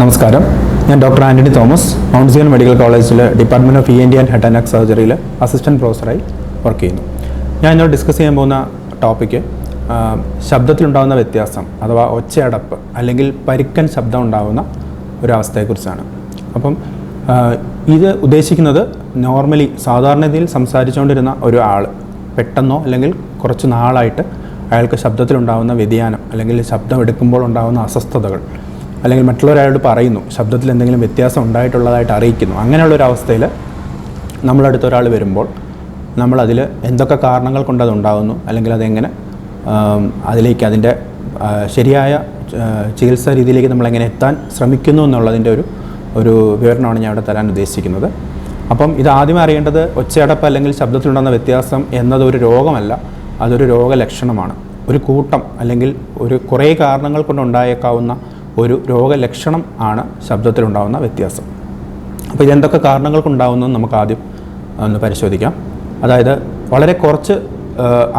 നമസ്കാരം. ഞാൻ doctor Antony Thomas mount Zion medical കോളേജിലെ department of E N and head and neck സർജറിയിൽ assistant പ്രൊഫസറായി work ചെയ്യുന്നു. ഞാൻ ഇന്നോട് ഡിസ്കസ് ചെയ്യാൻ പോകുന്ന ടോപ്പിക്ക് ശബ്ദത്തിലുണ്ടാകുന്ന വ്യത്യാസം അഥവാ ഒച്ചയടപ്പ് അല്ലെങ്കിൽ പരിക്കൻ ശബ്ദം ഉണ്ടാകുന്ന ഒരവസ്ഥയെക്കുറിച്ചാണ്. അപ്പം ആ, ഇത് ഉദ്ദേശിക്കുന്നത് നോർമലി സാധാരണതയിൽ സംസാരിച്ചുകൊണ്ടിരുന്ന ഒരു ആൾ പെട്ടെന്നോ അല്ലെങ്കിൽ കുറച്ച് നാളായിട്ട് അയാൾക്ക് ശബ്ദത്തിലുണ്ടാകുന്ന വ്യതിയാനം അല്ലെങ്കിൽ ശബ്ദം എടുക്കുമ്പോൾ ഉണ്ടാകുന്ന അസ്വസ്ഥതകൾ അല്ലെങ്കിൽ മറ്റുള്ളവരോട് പറയുന്നു ശബ്ദത്തിൽ എന്തെങ്കിലും വ്യത്യാസം ഉണ്ടായിട്ടുള്ളതായിട്ട് അറിയിക്കുന്നു. അങ്ങനെയുള്ള ഒരു അവസ്ഥയിൽ നമ്മളടുത്ത ഒരാൾ വരുമ്പോൾ നമ്മളതിൽ എന്തൊക്കെ കാരണങ്ങൾ കൊണ്ട് അതുണ്ടാകുന്നു അല്ലെങ്കിൽ അതെങ്ങനെ അതിലേക്ക് അതിന്റെ ശരിയായ ചികിത്സാ രീതിയിലേക്ക് നമ്മളെങ്ങനെ എത്താൻ ശ്രമിക്കുന്നു എന്നുള്ളതിന്റെ ഒരു ഒരു വിവരണമാണ് ഞാൻ ഇവിടെ തരാൻ ഉദ്ദേശിക്കുന്നത്. അപ്പം ഇത് ആദ്യം അറിയേണ്ടത് ഒച്ചയടപ്പ് അല്ലെങ്കിൽ ശബ്ദത്തിലുണ്ടാകുന്ന വ്യത്യാസം എന്നത് ഒരു രോഗമല്ല അതൊരു രോഗലക്ഷണമാണ്. ഒരു കൂട്ടം അല്ലെങ്കിൽ ഒരു കുറേ കാരണങ്ങൾ കൊണ്ടുണ്ടായേക്കാവുന്ന ഒരു രോഗലക്ഷണം ആണ് ശബ്ദത്തിലുണ്ടാകുന്ന വ്യത്യാസം. അപ്പോൾ ഇതെന്തൊക്കെ കാരണങ്ങൾ കൊണ്ടാകുന്നു നമുക്ക് ആദ്യം ഒന്ന് പരിശോധിക്കാം. അതായത് വളരെ കുറച്ച്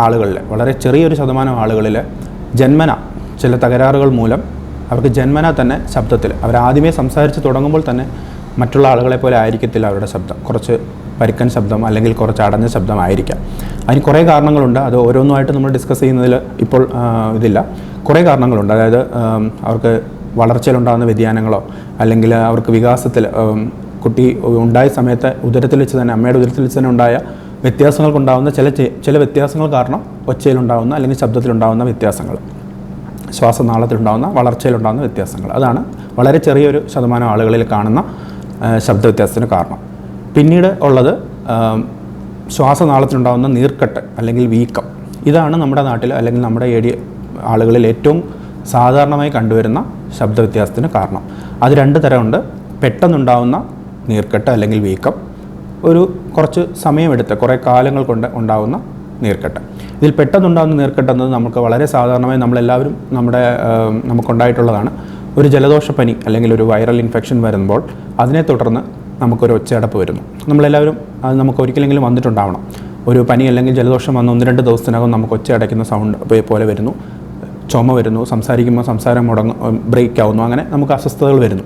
ആളുകളിൽ വളരെ ചെറിയൊരു ശതമാനം ആളുകളിൽ ജന്മന ചില തകരാറുകൾ മൂലം അവർക്ക് ജന്മന തന്നെ ശബ്ദത്തിൽ അവരാദ്യമേ സംസാരിച്ച് തുടങ്ങുമ്പോൾ തന്നെ മറ്റുള്ള ആളുകളെ പോലെ ആയിരിക്കത്തില്ല അവരുടെ ശബ്ദം. കുറച്ച് പരിക്കൻ ശബ്ദം അല്ലെങ്കിൽ കുറച്ച് അടഞ്ഞ ശബ്ദമായിരിക്കാം അതിന് കുറേ കാരണങ്ങളുണ്ട്. അത് ഓരോന്നുമായിട്ട് നമ്മൾ ഡിസ്കസ് ചെയ്യുന്നതിൽ ഇപ്പോൾ ഇതില്ല. കുറേ കാരണങ്ങളുണ്ട്. അതായത് അവർക്ക് വളർച്ചയിലുണ്ടാകുന്ന വ്യതിയാനങ്ങളോ അല്ലെങ്കിൽ അവർക്ക് വികാസത്തിൽ കുട്ടി ഉണ്ടായ സമയത്ത് ഉദരത്തിൽ വെച്ച് തന്നെ അമ്മയുടെ ഉദരത്തിൽ വെച്ച് തന്നെ ഉണ്ടായ വ്യത്യാസങ്ങൾക്കുണ്ടാകുന്ന ചില ചില വ്യത്യാസങ്ങൾ കാരണം ഒച്ചയിലുണ്ടാകുന്ന അല്ലെങ്കിൽ ശബ്ദത്തിലുണ്ടാകുന്ന വ്യത്യാസങ്ങൾ. ശ്വാസനാളത്തിലുണ്ടാകുന്ന വളർച്ചയിലുണ്ടാകുന്ന വ്യത്യാസങ്ങൾ. അതാണ് വളരെ ചെറിയൊരു ശതമാനം ആളുകളിൽ കാണുന്ന ശബ്ദ വ്യത്യാസത്തിന് കാരണം. പിന്നീട് ഉള്ളത് ശ്വാസനാളത്തിലുണ്ടാകുന്ന നീർക്കെട്ട് അല്ലെങ്കിൽ വീക്കം. ഇതാണ് നമ്മുടെ നാട്ടിൽ അല്ലെങ്കിൽ നമ്മുടെ ഏരിയ ആളുകളിൽ ഏറ്റവും സാധാരണമായി കണ്ടുവരുന്ന ശബ്ദവ്യത്യാസത്തിന് കാരണം. അത് രണ്ട് തരമുണ്ട്. പെട്ടെന്നുണ്ടാവുന്ന നീർക്കെട്ട് അല്ലെങ്കിൽ വീക്കം. ഒരു കുറച്ച് സമയമെടുത്ത് കുറേ കാലങ്ങൾ കൊണ്ട് ഉണ്ടാവുന്ന നീർക്കെട്ട്. ഇതിൽ പെട്ടെന്നുണ്ടാകുന്ന നീർക്കെട്ട് എന്നത് നമുക്ക് വളരെ സാധാരണമായി നമ്മളെല്ലാവരും നമ്മുടെ നമുക്കുണ്ടായിട്ടുള്ളതാണ്. ഒരു ജലദോഷപ്പനി അല്ലെങ്കിൽ ഒരു വൈറൽ ഇൻഫെക്ഷൻ വരുമ്പോൾ അതിനെ തുടർന്ന് നമുക്കൊരു ഒച്ചയടപ്പ് വരുന്നു. നമ്മളെല്ലാവരും അത് നമുക്ക് ഒരിക്കലെങ്കിലും വന്നിട്ടുണ്ടാവണം. ഒരു പനി അല്ലെങ്കിൽ ജലദോഷം വന്ന് ഒന്ന് രണ്ട് ദിവസത്തിനകം നമുക്ക് ഒച്ച അടയ്ക്കുന്ന സൗണ്ട് പോലെ വരുന്നു. ചുമ വരുന്നു സംസാരിക്കുമ്പോൾ സംസാരം മുടങ്ങ ബ്രേക്ക് ആവുന്നു അങ്ങനെ നമുക്ക് അസ്വസ്ഥതകൾ വരുന്നു.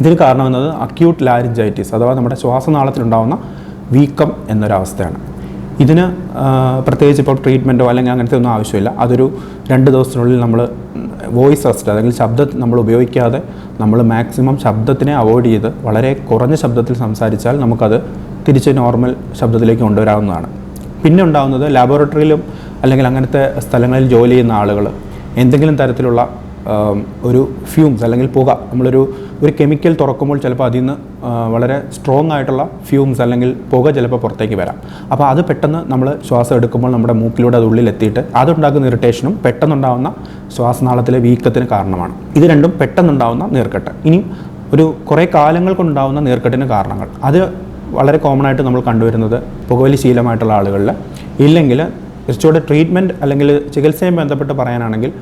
ഇതിന് കാരണം എന്നത് അക്യൂട്ട് ലാരിഞ്ചൈറ്റിസ് അഥവാ നമ്മുടെ ശ്വാസനാളത്തിലുണ്ടാകുന്ന വീക്കം എന്നൊരവസ്ഥയാണ്. ഇതിന് പ്രത്യേകിച്ച് ഇപ്പോൾ ട്രീറ്റ്മെന്റോ അല്ലെങ്കിൽ അങ്ങനത്തെ ഒന്നും ആവശ്യമില്ല. അതൊരു രണ്ട് ദിവസത്തിനുള്ളിൽ നമ്മൾ വോയിസ് റെസ്റ്റ് അല്ലെങ്കിൽ ശബ്ദം നമ്മൾ ഉപയോഗിക്കാതെ നമ്മൾ മാക്സിമം ശബ്ദത്തിനെ അവോയ്ഡ് ചെയ്ത് വളരെ കുറഞ്ഞ ശബ്ദത്തിൽ സംസാരിച്ചാൽ നമുക്കത് തിരിച്ച് നോർമൽ ശബ്ദത്തിലേക്ക് കൊണ്ടുവരാവുന്നതാണ്. പിന്നെ ഉണ്ടാകുന്നത് ലാബോറട്ടറിയിലും അല്ലെങ്കിൽ അങ്ങനത്തെ സ്ഥലങ്ങളിൽ ജോലി ചെയ്യുന്ന ആളുകൾ എന്തെങ്കിലും തരത്തിലുള്ള ഒരു ഫ്യൂംസ് അല്ലെങ്കിൽ പുക നമ്മളൊരു ഒരു കെമിക്കൽ തുറക്കുമ്പോൾ ചിലപ്പോൾ അതിൽ നിന്ന് വളരെ സ്ട്രോങ് ആയിട്ടുള്ള ഫ്യൂംസ് അല്ലെങ്കിൽ പുക ചിലപ്പോൾ പുറത്തേക്ക് വരാം. അപ്പോൾ അത് പെട്ടെന്ന് നമ്മൾ ശ്വാസം എടുക്കുമ്പോൾ നമ്മുടെ മൂക്കിലൂടെ അത് ഉള്ളിലെത്തിയിട്ട് അതുണ്ടാക്കുന്ന ഇറിറ്റേഷനും പെട്ടെന്നുണ്ടാകുന്ന ശ്വാസനാളത്തിലെ വീക്കത്തിന് കാരണമാണ്. ഇത് രണ്ടും പെട്ടെന്നുണ്ടാകുന്ന നീർക്കെട്ട്. ഇനി ഒരു കുറേ കാലങ്ങൾ കൊണ്ടുണ്ടാകുന്ന നീർക്കെട്ടിന് കാരണങ്ങൾ. അത് വളരെ കോമൺ ആയിട്ട് നമ്മൾ കണ്ടുവരുന്നത് പുകവലി ശീലമായിട്ടുള്ള ആളുകളിൽ ഇല്ലെങ്കിൽ കുറച്ചുകൂടെ ട്രീറ്റ്മെന്റ് അല്ലെങ്കിൽ ചികിത്സയും ബന്ധപ്പെട്ട് പറയാനാണെങ്കിൽ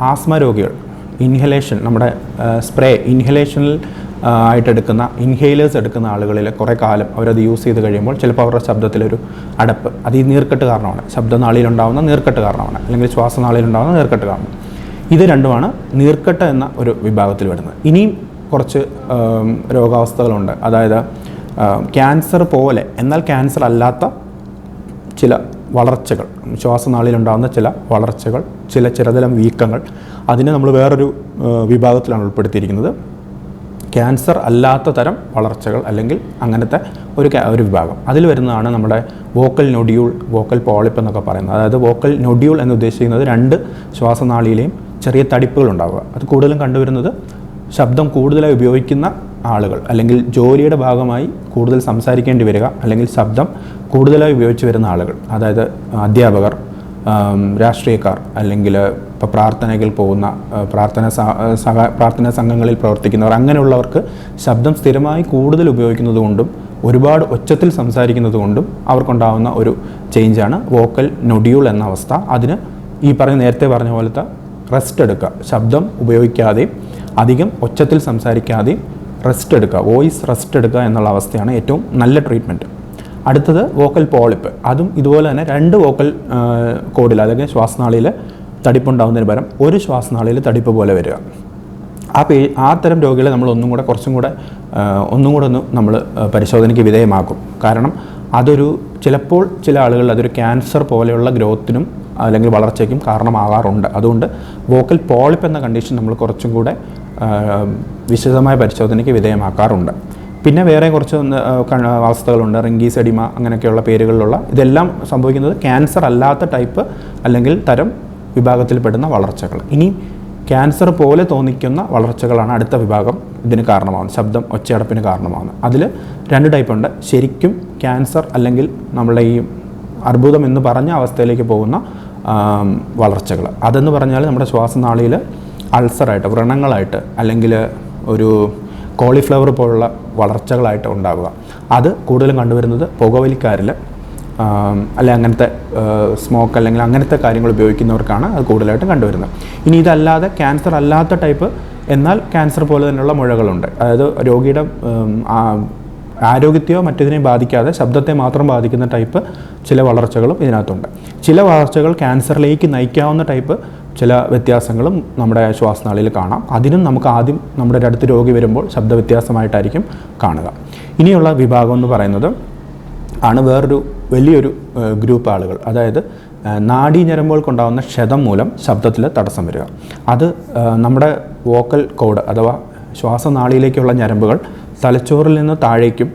ആസ്മ രോഗികൾ ഇൻഹലേഷൻ നമ്മുടെ സ്പ്രേ ഇൻഹലേഷനിൽ ആയിട്ടെടുക്കുന്ന ഇൻഹേലേഴ്സ് എടുക്കുന്ന ആളുകളിൽ കുറേ കാലം അവരത് യൂസ് ചെയ്ത് കഴിയുമ്പോൾ ചിലപ്പോൾ അവരുടെ ശബ്ദത്തിലൊരു അടപ്പ്. അത് ഈ നീർക്കെട്ട് കാരണമാണ്. ശബ്ദനാളിയിലുണ്ടാകുന്ന നീർക്കെട്ട് കാരണമാണ്. അല്ലെങ്കിൽ ശ്വാസനാളിയിലുണ്ടാകുന്ന നീർക്കെട്ട് കാരണം ഇത് രണ്ടുമാണ് നീർക്കെട്ട് എന്ന ഒരു വിഭാഗത്തിൽ വരുന്നത്. ഇനിയും കുറച്ച് രോഗാവസ്ഥകളുണ്ട്. അതായത് ക്യാൻസർ പോലെ എന്നാൽ ക്യാൻസർ അല്ലാത്ത ചില വളർച്ചകൾ ശ്വാസനാളിയിലുണ്ടാകുന്ന ചില വളർച്ചകൾ ചില ചിരതലം വീക്കങ്ങൾ അതിനെ നമ്മൾ വേറൊരു വിഭാഗത്തിലാണ് ഉൾപ്പെടുത്തിയിരിക്കുന്നത്. ക്യാൻസർ അല്ലാത്ത തരം വളർച്ചകൾ അല്ലെങ്കിൽ അങ്ങനത്തെ ഒരു ഒരു വിഭാഗം. അതിൽ വരുന്നതാണ് നമ്മുടെ വോക്കൽ നൊഡ്യൂൾ വോക്കൽ പോളിപ്പ് എന്നൊക്കെ പറയുന്നത്. അതായത് വോക്കൽ നൊഡ്യൂൾ എന്ന് ഉദ്ദേശിക്കുന്നത് രണ്ട് ശ്വാസനാളിയിലെയും ചെറിയ തടിപ്പുകൾ ഉണ്ടാവുക. അത് കൂടുതലും കണ്ടുവരുന്നത് ശബ്ദം കൂടുതലായി ഉപയോഗിക്കുന്ന ആളുകൾ അല്ലെങ്കിൽ ജോലിയുടെ ഭാഗമായി കൂടുതൽ സംസാരിക്കേണ്ടി വരിക അല്ലെങ്കിൽ ശബ്ദം കൂടുതലായി ഉപയോഗിച്ച് വരുന്ന ആളുകൾ അതായത് അധ്യാപകർ രാഷ്ട്രീയക്കാർ അല്ലെങ്കിൽ ഇപ്പോൾ പ്രാർത്ഥനകൾ പോകുന്ന പ്രാർത്ഥന സഹ പ്രാർത്ഥനാ സംഘങ്ങളിൽ പ്രവർത്തിക്കുന്നവർ അങ്ങനെയുള്ളവർക്ക് ശബ്ദം സ്ഥിരമായി കൂടുതൽ ഉപയോഗിക്കുന്നത് കൊണ്ടും ഒരുപാട് ഒച്ചത്തിൽ സംസാരിക്കുന്നത് കൊണ്ടും അവർക്കുണ്ടാകുന്ന ഒരു ചേഞ്ചാണ് വോക്കൽ നൊഡ്യൂൾ എന്ന അവസ്ഥ. അതിന് ഈ പറഞ്ഞ നേരത്തെ പറഞ്ഞ പോലത്തെ റെസ്റ്റ് എടുക്കുക. ശബ്ദം ഉപയോഗിക്കാതെയും അധികം ഒച്ചത്തിൽ സംസാരിക്കാതെയും റെസ്റ്റ് എടുക്കുക. വോയിസ് റെസ്റ്റ് എടുക്കുക എന്നുള്ള അവസ്ഥയാണ് ഏറ്റവും നല്ല ട്രീറ്റ്മെന്റ് അടുത്തത് വോക്കൽ പോളിപ്പ്. അതും ഇതുപോലെ തന്നെ രണ്ട് വോക്കൽ കോഡിൽ അല്ലെങ്കിൽ ശ്വാസനാളിയിൽ തടിപ്പുണ്ടാകുന്നതിന് പകരം ഒരു ശ്വാസനാളിയിൽ തടിപ്പ് പോലെ വരിക. ആ പേ ആ തരം രോഗികളെ നമ്മൾ ഒന്നും കൂടെ കുറച്ചും കൂടെ ഒന്നും കൂടെ ഒന്ന് നമ്മൾ പരിശോധനയ്ക്ക് വിധേയമാക്കും. കാരണം അതൊരു ചിലപ്പോൾ ചില ആളുകളിൽ അതൊരു ക്യാൻസർ പോലെയുള്ള ഗ്രോത്തിനും അല്ലെങ്കിൽ വളർച്ചയ്ക്കും കാരണമാകാറുണ്ട്. അതുകൊണ്ട് വോക്കൽ പോളിപ്പ് എന്ന കണ്ടീഷൻ നമ്മൾ കുറച്ചും കൂടെ വിശദമായ പരിശോധനയ്ക്ക് വിധേയമാക്കാറുണ്ട്. പിന്നെ വേറെ കുറച്ച് അവസ്ഥകളുണ്ട്. റിങ്കീസ് എഡിമ അങ്ങനെയൊക്കെയുള്ള പേരുകളിലുള്ള. ഇതെല്ലാം സംഭവിക്കുന്നത് ക്യാൻസർ അല്ലാത്ത ടൈപ്പ് അല്ലെങ്കിൽ തരം വിഭാഗത്തിൽപ്പെടുന്ന വളർച്ചകൾ. ഇനി ക്യാൻസർ പോലെ തോന്നിക്കുന്ന വളർച്ചകളാണ് അടുത്ത വിഭാഗം ഇതിന് കാരണമാകുന്നത് ശബ്ദം ഒച്ചയടപ്പിന് കാരണമാകുന്നത് അതിൽ രണ്ട് ടൈപ്പുണ്ട്. ശരിക്കും ക്യാൻസർ അല്ലെങ്കിൽ നമ്മളുടെ ഈ അർബുദം എന്ന് പറഞ്ഞ അവസ്ഥയിലേക്ക് പോകുന്ന വളർച്ചകൾ അതെന്ന് പറഞ്ഞാൽ നമ്മുടെ ശ്വാസനാളിയിൽ അൾസറായിട്ട് വ്രണങ്ങളായിട്ട് അല്ലെങ്കിൽ ഒരു കോളിഫ്ലവർ പോലുള്ള വളർച്ചകളായിട്ട് ഉണ്ടാവുക. അത് കൂടുതലും കണ്ടുവരുന്നത് പുകവലിക്കാരിൽ അല്ലെ അങ്ങനത്തെ സ്മോക്ക് അല്ലെങ്കിൽ അങ്ങനത്തെ കാര്യങ്ങൾ ഉപയോഗിക്കുന്നവർക്കാണ് അത് കൂടുതലായിട്ടും കണ്ടുവരുന്നത്. ഇനി ഇതല്ലാതെ ക്യാൻസർ അല്ലാത്ത ടൈപ്പ് എന്നാൽ ക്യാൻസർ പോലെ തന്നെയുള്ള മുഴകളുണ്ട്. അതായത് രോഗിയുടെ ആരോഗ്യത്തെയോ മറ്റേതിനെയും ബാധിക്കാതെ ശബ്ദത്തെ മാത്രം ബാധിക്കുന്ന ടൈപ്പ് ചില വളർച്ചകളും ഇതിനകത്തുണ്ട്. ചില വളർച്ചകൾ ക്യാൻസറിലേക്ക് നയിക്കാവുന്ന ടൈപ്പ് ചില വ്യത്യാസങ്ങളും നമ്മുടെ ശ്വാസനാളിയിൽ കാണാം. അതിനും നമുക്ക് ആദ്യം നമ്മുടെ അടുത്ത് രോഗി വരുമ്പോൾ ശബ്ദ വ്യത്യാസമായിട്ടായിരിക്കും കാണുക. ഇനിയുള്ള വിഭാഗം എന്ന് പറയുന്നത് ആണ് വേറൊരു വലിയൊരു ഗ്രൂപ്പ് ആളുകൾ. അതായത് നാഡീഞരമ്പുകൾക്കുണ്ടാകുന്ന ക്ഷതം മൂലം ശബ്ദത്തിൽ തടസ്സം വരിക. അത് നമ്മുടെ വോക്കൽ കോഡ് അഥവാ ശ്വാസനാളിയിലേക്കുള്ള ഞരമ്പുകൾ തലച്ചോറിൽ നിന്ന് താഴേക്കും.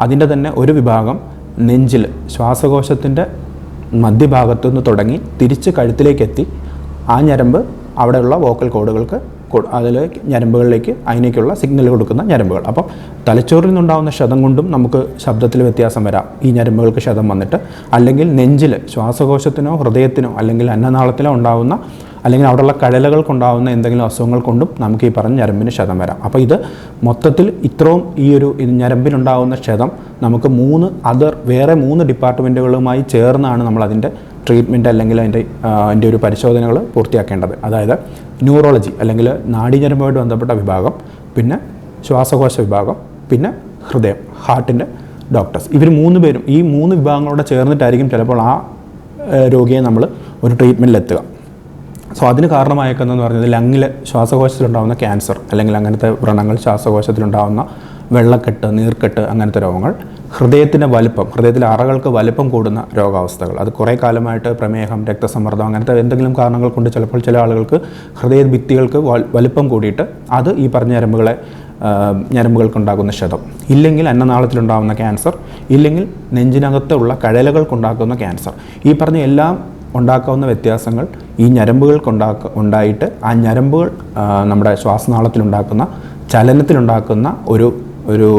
അതിന്റെ തന്നെ ഒരു വിഭാഗം നെഞ്ചിൽ ശ്വാസകോശത്തിന്റെ മധ്യഭാഗത്തു നിന്ന് തുടങ്ങി തിരിച്ച് കഴുത്തിലേക്ക് എത്തി ആ ഞരമ്പ് അവിടെയുള്ള വോക്കൽ കോഡുകൾക്ക് അതിൽ ഞരമ്പുകളിലേക്ക് അതിനേക്കുള്ള സിഗ്നൽ കൊടുക്കുന്ന ഞരമ്പുകൾ. അപ്പം തലച്ചോറിൽ നിന്നുണ്ടാകുന്ന ക്ഷതം കൊണ്ടും നമുക്ക് ശബ്ദത്തിൽ വ്യത്യാസം വരാം. ഈ ഞരമ്പുകൾക്ക് ക്ഷതം വന്നിട്ട് അല്ലെങ്കിൽ നെഞ്ചിൽ ശ്വാസകോശത്തിനോ ഹൃദയത്തിനോ അല്ലെങ്കിൽ അന്നനാളത്തിലോ ഉണ്ടാകുന്ന അല്ലെങ്കിൽ അവിടെയുള്ള കഴലകൾക്കുണ്ടാകുന്ന എന്തെങ്കിലും അസുഖങ്ങൾ കൊണ്ടും നമുക്ക് ഈ പറഞ്ഞ ഞരമ്പിന് ക്ഷതം വരാം. അപ്പോൾ ഇത് മൊത്തത്തിൽ ഇത്രയും ഈ ഒരു ഞരമ്പിനുണ്ടാകുന്ന ക്ഷതം നമുക്ക് മൂന്ന് അതർ വേറെ മൂന്ന് ഡിപ്പാർട്ട്മെന്റുകളുമായി ചേർന്നാണ് നമ്മൾ അതിന്റെ ട്രീറ്റ്മെന്റ് അല്ലെങ്കിൽ അതിന്റെ അതിന്റെ ഒരു പരിശോധനകൾ പൂർത്തിയാക്കേണ്ടത്. അതായത് ന്യൂറോളജി അല്ലെങ്കിൽ നാഡീഞരമ്പുമായിട്ട് ബന്ധപ്പെട്ട വിഭാഗം പിന്നെ ശ്വാസകോശ വിഭാഗം പിന്നെ ഹൃദയം ഹാർട്ടിന്റെ ഡോക്ടേഴ്സ് ഇവർ മൂന്ന് പേരും ഈ മൂന്ന് വിഭാഗങ്ങളോട് ചേർന്നിട്ടായിരിക്കും ചിലപ്പോൾ ആ രോഗിയെ നമ്മൾ ഒരു ട്രീറ്റ്മെന്റിലെത്തുക സോ അതിന് കാരണമായേക്കുന്നതെന്ന് പറഞ്ഞത് ലങ്ങിൽ ശ്വാസകോശത്തിലുണ്ടാകുന്ന ക്യാൻസർ അല്ലെങ്കിൽ അങ്ങനത്തെ വ്രണങ്ങൾ ശ്വാസകോശത്തിലുണ്ടാകുന്ന വെള്ളക്കെട്ട് നീർക്കെട്ട് അങ്ങനത്തെ രോഗങ്ങൾ ഹൃദയത്തിന്റെ വലുപ്പം ഹൃദയത്തിലെ അറകൾക്ക് വലുപ്പം കൂടുന്ന രോഗാവസ്ഥകൾ. അത് കുറേ കാലമായിട്ട് പ്രമേഹം രക്തസമ്മർദ്ദം അങ്ങനത്തെ എന്തെങ്കിലും കാരണങ്ങൾ കൊണ്ട് ചിലപ്പോൾ ചില ആളുകൾക്ക് ഹൃദയ ഭിത്തികൾക്ക് വലുപ്പം കൂടിയിട്ട് അത് ഈ പറഞ്ഞ ഞരമ്പുകളെ ഞരമ്പുകൾക്കുണ്ടാകുന്ന ക്ഷതം. ഇല്ലെങ്കിൽ അന്നനാളത്തിലുണ്ടാകുന്ന ക്യാൻസർ ഇല്ലെങ്കിൽ നെഞ്ചിനകത്തുള്ള കഴലകൾക്കുണ്ടാക്കുന്ന ക്യാൻസർ. ഈ പറഞ്ഞ എല്ലാം ഉണ്ടാക്കാവുന്ന വ്യത്യാസങ്ങൾ ഈ ഞരമ്പുകൾക്കുണ്ടാക്ക ഉണ്ടായിട്ട് ആ ഞരമ്പുകൾ നമ്മുടെ ശ്വാസനാളത്തിലുണ്ടാക്കുന്ന ചലനത്തിലുണ്ടാക്കുന്ന ഒരു ഒരു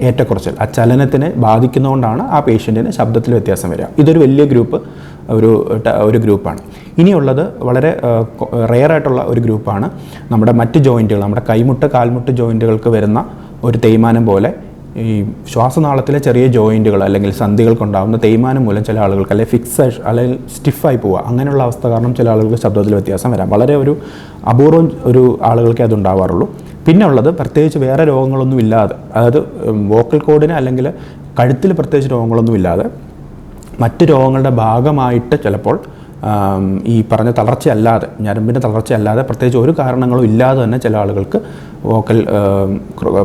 ഏറ്റക്കുറച്ചിൽ. ആ ചലനത്തിനെ ബാധിക്കുന്നതുകൊണ്ടാണ് ആ പേഷ്യന്റിന് ശബ്ദത്തിൽ വ്യത്യാസം വരിക. ഇതൊരു വലിയ ഗ്രൂപ്പ് ഒരു ഒരു ഗ്രൂപ്പാണ്. ഇനിയുള്ളത് വളരെ റെയർ ആയിട്ടുള്ള ഒരു ഗ്രൂപ്പാണ് നമ്മുടെ മറ്റ് ജോയിന്റുകൾ നമ്മുടെ കൈമുട്ട് കാൽമുട്ട് ജോയിന്റുകൾക്ക് വരുന്ന ഒരു തേയ്മാനം പോലെ ഈ ശ്വാസനാളത്തിലെ ചെറിയ ജോയിന്റുകൾ അല്ലെങ്കിൽ സന്ധികൾക്കുണ്ടാകുന്ന തേയ്മാനം മൂലം ചില ആളുകൾക്ക് അല്ലെങ്കിൽ ഫിക്സ് അല്ലെങ്കിൽ സ്റ്റിഫായി പോവുക അങ്ങനെയുള്ള അവസ്ഥ കാരണം ചില ആളുകൾക്ക് ശബ്ദത്തിൽ വ്യത്യാസം വരാം. വളരെ ഒരു അപൂർവം ഒരു ആളുകൾക്കേ അത് ഉണ്ടാവാറുള്ളൂ പിന്നെ ഉള്ളത് പ്രത്യേകിച്ച് വേറെ രോഗങ്ങളൊന്നും ഇല്ലാതെ അതായത് വോക്കൽ കോഡിന് അല്ലെങ്കിൽ കഴുത്തിൽ പ്രത്യേകിച്ച് രോഗങ്ങളൊന്നും ഇല്ലാതെ മറ്റ് രോഗങ്ങളുടെ ഭാഗമായിട്ട് ചിലപ്പോൾ ഈ പറഞ്ഞ തളർച്ചയല്ലാതെ ഞരമ്പിന്റെ തളർച്ചയല്ലാതെ പ്രത്യേകിച്ച് ഒരു കാരണങ്ങളും ഇല്ലാതെ തന്നെ ചില ആളുകൾക്ക് വോക്കൽ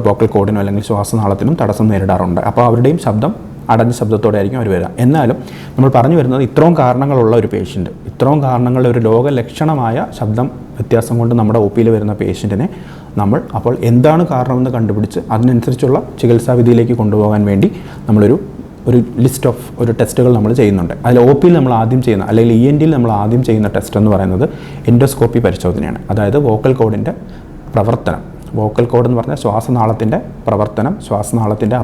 വോക്കൽ കോഡിനോ അല്ലെങ്കിൽ ശ്വാസനാളത്തിനും തടസ്സം നേരിടാറുണ്ട്. അപ്പോൾ അവരുടെയും ശബ്ദം അടഞ്ഞ ശബ്ദത്തോടെ ആയിരിക്കും അവർ വരിക എന്നാലും നമ്മൾ പറഞ്ഞു വരുന്നത് ഇത്രയും കാരണങ്ങളുള്ള ഒരു പേഷ്യന്റ് ഇത്രയും കാരണങ്ങളുടെ ഒരു രോഗലക്ഷണമായ ശബ്ദം വ്യത്യാസം കൊണ്ട് നമ്മുടെ ഒ പിയിൽ വരുന്ന പേഷ്യന്റിനെ നമ്മൾ അപ്പോൾ എന്താണ് കാരണമെന്ന് കണ്ടുപിടിച്ച് അതിനനുസരിച്ചുള്ള ചികിത്സാവിധിയിലേക്ക് കൊണ്ടുപോകാൻ വേണ്ടി നമ്മളൊരു ഒരു ലിസ്റ്റ് ഓഫ് ഒരു ടെസ്റ്റുകൾ നമ്മൾ ചെയ്യുന്നുണ്ട്. അതിൽ ഒ പിയിൽ നമ്മൾ ആദ്യം ചെയ്യുന്ന അല്ലെങ്കിൽ ഇ എൻ ഡിയിൽ നമ്മൾ ആദ്യം ചെയ്യുന്ന ടെസ്റ്റ് എന്ന് പറയുന്നത് എൻഡോസ്കോപ്പി പരിശോധനയാണ്. അതായത് വോക്കൽ കോഡിന്റെ പ്രവർത്തനം. വോക്കൽ കോഡ് എന്ന് പറഞ്ഞാൽ ശ്വാസനാളത്തിന്റെ പ്രവർത്തനം ശ്വാസനാളത്തിന്റെ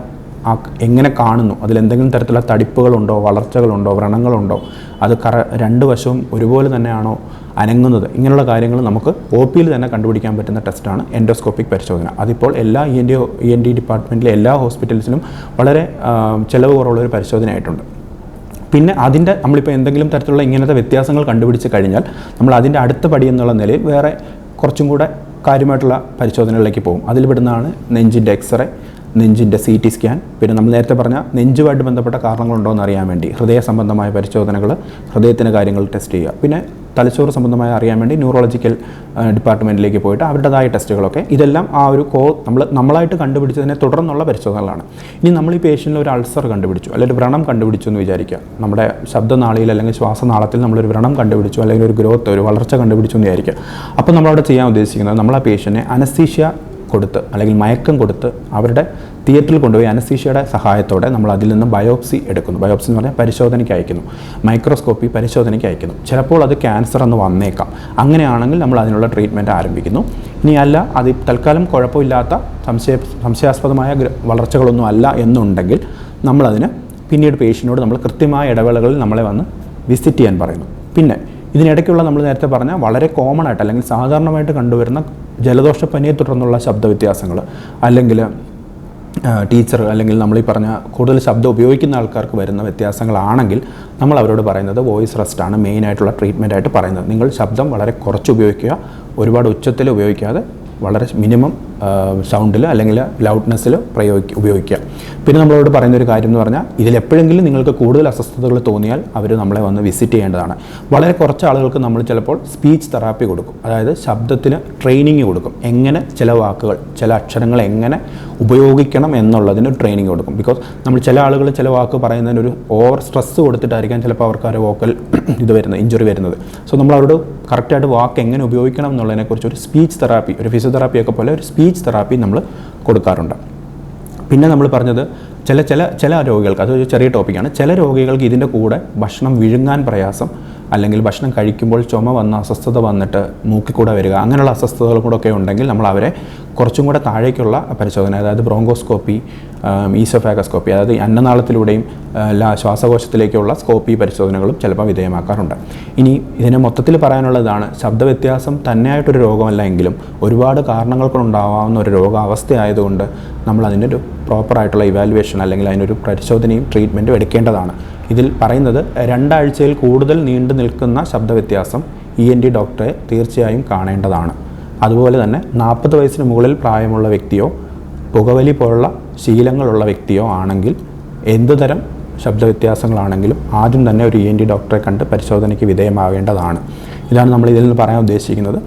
ആ- എങ്ങനെ കാണുന്നു? അതിലെന്തെങ്കിലും തരത്തിലുള്ള തടിപ്പുകളുണ്ടോ വളർച്ചകളുണ്ടോ വ്രണങ്ങളുണ്ടോ? അത് കറ രണ്ട് വശവും ഒരുപോലെ തന്നെയാണോ അനങ്ങുന്നത്? ഇങ്ങനെയുള്ള കാര്യങ്ങൾ നമുക്ക് ഒ പിയിൽ തന്നെ കണ്ടുപിടിക്കാൻ പറ്റുന്ന ടെസ്റ്റാണ് എൻഡോസ്കോപ്പിക് പരിശോധന. അതിപ്പോൾ എല്ലാ E N D E N D ഡിപ്പാർട്ട്മെന്റിലെ എല്ലാ ഹോസ്പിറ്റൽസിലും വളരെ ചിലവ് കുറവുള്ളൊരു പരിശോധനയായിട്ടുണ്ട്. പിന്നെ അതിന്റെ നമ്മളിപ്പോൾ എന്തെങ്കിലും തരത്തിലുള്ള ഇങ്ങനത്തെ വ്യത്യാസങ്ങൾ കണ്ടുപിടിച്ച് കഴിഞ്ഞാൽ നമ്മൾ അതിന്റെ അടുത്ത പടി എന്നുള്ള നിലയിൽ വേറെ കുറച്ചും കൂടെ കാര്യമായിട്ടുള്ള പരിശോധനകളിലേക്ക് പോകും. അതിൽ പെടുന്നതാണ് നെഞ്ചിന്റെ എക്സ്റേ നെഞ്ചിന്റെ സി ടി സ്കാൻ പിന്നെ നമ്മൾ നേരത്തെ പറഞ്ഞ നെഞ്ചുമായിട്ട് ബന്ധപ്പെട്ട കാരണങ്ങളുണ്ടോ എന്ന് അറിയാൻ വേണ്ടി ഹൃദയ സംബന്ധമായ പരിശോധനകൾ ഹൃദയത്തിന്റെ കാര്യങ്ങൾ ടെസ്റ്റ് ചെയ്യുക. പിന്നെ തലച്ചോറ് സംബന്ധമായ അറിയാൻ വേണ്ടി ന്യൂറോളജിക്കൽ ഡിപ്പാർട്ട്മെന്റിലേക്ക് പോയിട്ട് അവരുടേതായ ടെസ്റ്റുകളൊക്കെ ഇതെല്ലാം ആ ഒരു കോ നമ്മൾ നമ്മളായിട്ട് കണ്ടുപിടിച്ചതിനെ തുടർന്നുള്ള പരിശോധനകളാണ്. ഇനി നമ്മൾ ഈ പേഷ്യന്റിൽ ഒരു അൾസർ കണ്ടുപിടിച്ചു അല്ലെങ്കിൽ ഒരു വ്രണം കണ്ടുപിടിച്ചു എന്ന് വിചാരിക്കുക. നമ്മുടെ ശബ്ദനാളിയിൽ അല്ലെങ്കിൽ ശ്വാസനാളത്തിൽ നമ്മളൊരു വ്രണം കണ്ടുപിടിച്ചു അല്ലെങ്കിൽ ഒരു ഗ്രോത്ത് ഒരു വളർച്ച കണ്ടുപിടിച്ചു എന്ന് വിചാരിക്കുക. അപ്പോൾ നമ്മളവിടെ ചെയ്യാൻ ഉദ്ദേശിക്കുന്നത് നമ്മൾ ആ പേഷ്യന്റിനെ അനസ്തീഷ്യ കൊടുത്ത് അല്ലെങ്കിൽ മയക്കം കൊടുത്ത് അവരുടെ തിയേറ്ററിൽ കൊണ്ടുപോയി അനസ്തീഷ്യയുടെ സഹായത്തോടെ നമ്മൾ അതിൽ നിന്ന് ബയോപ്സി എടുക്കുന്നു. ബയോപ്സി എന്ന് പറഞ്ഞാൽ പരിശോധനയ്ക്ക് അയക്കുന്നു. മൈക്രോസ്കോപ്പി പരിശോധനയ്ക്ക് അയക്കുന്നു. ചിലപ്പോൾ അത് ക്യാൻസർ എന്ന് വന്നേക്കാം. അങ്ങനെയാണെങ്കിൽ നമ്മൾ അതിനുള്ള ട്രീറ്റ്മെന്റ് ആരംഭിക്കുന്നു. ഇനി അല്ല അത് തൽക്കാലം കുഴപ്പമില്ലാത്ത സംശയ സംശയാസ്പദമായ വളർച്ചകളൊന്നും അല്ല എന്നുണ്ടെങ്കിൽ നമ്മളതിന് പിന്നീട് പേഷ്യന്റോട് നമ്മൾ കൃത്യമായ ഇടവേളകളിൽ നമ്മളെ വന്ന് വിസിറ്റ് ചെയ്യാൻ പറയുന്നു. പിന്നെ ഇതിനിടയ്ക്കുള്ള നമ്മൾ നേരത്തെ പറഞ്ഞ വളരെ കോമൺ ആയിട്ട് അല്ലെങ്കിൽ സാധാരണമായിട്ട് കണ്ടുവരുന്ന ജലദോഷപ്പനിയെ തുടർന്നുള്ള ശബ്ദ വ്യത്യാസങ്ങൾ അല്ലെങ്കിൽ ടീച്ചർ അല്ലെങ്കിൽ നമ്മൾ ഈ പറഞ്ഞ കൂടുതൽ ശബ്ദം ഉപയോഗിക്കുന്ന ആൾക്കാർക്ക് വരുന്ന വ്യത്യാസങ്ങളാണെങ്കിൽ നമ്മൾ അവരോട് പറയുന്നത് വോയിസ് റെസ്റ്റാണ് മെയിനായിട്ടുള്ള ട്രീറ്റ്മെന്റ് ആയിട്ട് പറയുന്നത്. നിങ്ങൾ ശബ്ദം വളരെ കുറച്ച് ഉപയോഗിക്കുക. ഒരുപാട് ഉച്ചത്തിൽ ഉപയോഗിക്കാതെ വളരെ മിനിമം സൗണ്ടിൽ അല്ലെങ്കിൽ ലൗഡ്നെസ്സിൽ പ്രയോഗിക്കുക ഉപയോഗിക്കുക. പിന്നെ നമ്മളോട് പറയുന്ന ഒരു കാര്യം എന്ന് പറഞ്ഞാൽ ഇതിലെപ്പോഴെങ്കിലും നിങ്ങൾക്ക് കൂടുതൽ അസ്വസ്ഥതകൾ തോന്നിയാൽ അവർ നമ്മളെ വന്ന് വിസിറ്റ് ചെയ്യേണ്ടതാണ്. വളരെ കുറച്ച് ആളുകൾക്ക് നമ്മൾ ചിലപ്പോൾ സ്പീച്ച് തെറാപ്പി കൊടുക്കും. അതായത് ശബ്ദത്തിന് ട്രെയിനിങ് കൊടുക്കും. എങ്ങനെ ചില വാക്കുകൾ ചില അക്ഷരങ്ങൾ എങ്ങനെ ഉപയോഗിക്കണം എന്നുള്ളതിന് ട്രെയിനിങ് കൊടുക്കും. ബിക്കോസ് നമ്മൾ ചില ആളുകൾ ചില വാക്ക് പറയുന്നതിന് ഒരു ഓവർ സ്ട്രെസ് കൊടുത്തിട്ടായിരിക്കാം ചിലപ്പോൾ അവർക്ക് വോക്കൽ ഇത് വരുന്നത് ഇഞ്ചുറി വരുന്നത്. സോ നമ്മൾ അവരോട് കറക്റ്റായിട്ട് വാക്ക് എങ്ങനെ ഉപയോഗിക്കണം എന്നുള്ളതിനെക്കുറിച്ച് ഒരു സ്പീച്ച് തെറാപ്പി ഒരു ഫിസിയോതെറാപ്പി ഒക്കെ പോലെ ഒരു സ്പീച്ച് തെറാപ്പി നമ്മൾ കൊടുക്കാറുണ്ട്. പിന്നെ നമ്മൾ പറഞ്ഞത് ചില ചില ചില രോഗികൾക്ക് അതൊരു ചെറിയ ടോപ്പിക്കാണ് ചില രോഗികൾക്ക് ഇതിന്റെ കൂടെ ഭക്ഷണം വിഴുങ്ങാൻ പ്രയാസം അല്ലെങ്കിൽ ഭക്ഷണം കഴിക്കുമ്പോൾ ചുമ വന്ന അസ്വസ്ഥത വന്നിട്ട് മൂക്കിക്കൂടെ വരിക അങ്ങനെയുള്ള അസ്വസ്ഥതകളും കൂടെ ഒക്കെ ഉണ്ടെങ്കിൽ നമ്മൾ അവരെ കുറച്ചും കൂടെ താഴേക്കുള്ള പരിശോധന അതായത് ബ്രോങ്കോസ്കോപ്പി ഈസോഫാഗസ്കോപ്പി അതായത് അന്നനാളത്തിലൂടെയും ശ്വാസകോശത്തിലേക്കുള്ള സ്കോപ്പി പരിശോധനകളും ചിലപ്പോൾ വിധേയമാക്കാറുണ്ട്. ഇനി ഇതിനെ മൊത്തത്തിൽ പറയാനുള്ളതാണ് ശബ്ദവ്യത്യാസം തന്നെയായിട്ടൊരു രോഗമല്ല എങ്കിലും ഒരുപാട് കാരണങ്ങൾ കൊണ്ടുണ്ടാവാവുന്ന ഒരു രോഗാവസ്ഥയായതുകൊണ്ട് നമ്മൾ അതിന്റെ ഒരു പ്രോപ്പറായിട്ടുള്ള ഇവാലുവേഷൻ അല്ലെങ്കിൽ അതിനൊരു പരിശോധനയും ട്രീറ്റ്മെന്റും എടുക്കേണ്ടതാണ്. ഇതിൽ പറയുന്നത് രണ്ടാഴ്ചയിൽ കൂടുതൽ നീണ്ടു നിൽക്കുന്ന ശബ്ദവ്യത്യാസം ഇ എൻ ഡി ഡോക്ടറെ തീർച്ചയായും കാണേണ്ടതാണ്. അതുപോലെ തന്നെ നാൽപ്പത് വയസ്സിന് മുകളിൽ പ്രായമുള്ള വ്യക്തിയോ പുകവലി പോലുള്ള ശീലങ്ങളുള്ള വ്യക്തിയോ ആണെങ്കിൽ എന്തുതരം ശബ്ദവ്യത്യാസങ്ങളാണെങ്കിലും ആദ്യം തന്നെ ഒരു ഇ എൻ ഡി ഡോക്ടറെ കണ്ട് പരിശോധനയ്ക്ക് വിധേയമാകേണ്ടതാണ് ഇതാണ് നമ്മൾ ഇതിൽ നിന്ന് പറയാൻ ഉദ്ദേശിക്കുന്നത്.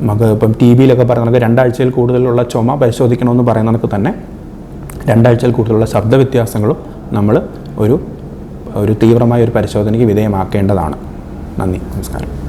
നമുക്ക് ഇപ്പം ടി വിയിലൊക്കെ പറയുന്ന നമുക്ക് രണ്ടാഴ്ചയിൽ കൂടുതലുള്ള ചുമ പരിശോധിക്കണമെന്ന് പറയുന്നവർക്ക് തന്നെ രണ്ടാഴ്ചയിൽ കൂടുതലുള്ള ശബ്ദവ്യത്യാസങ്ങളും നമ്മൾ ഒരു ഒരു തീവ്രമായ ഒരു പരിശോധനയ്ക്ക് വിധേയമാക്കേണ്ടതാണ്. നന്ദി. നമസ്കാരം.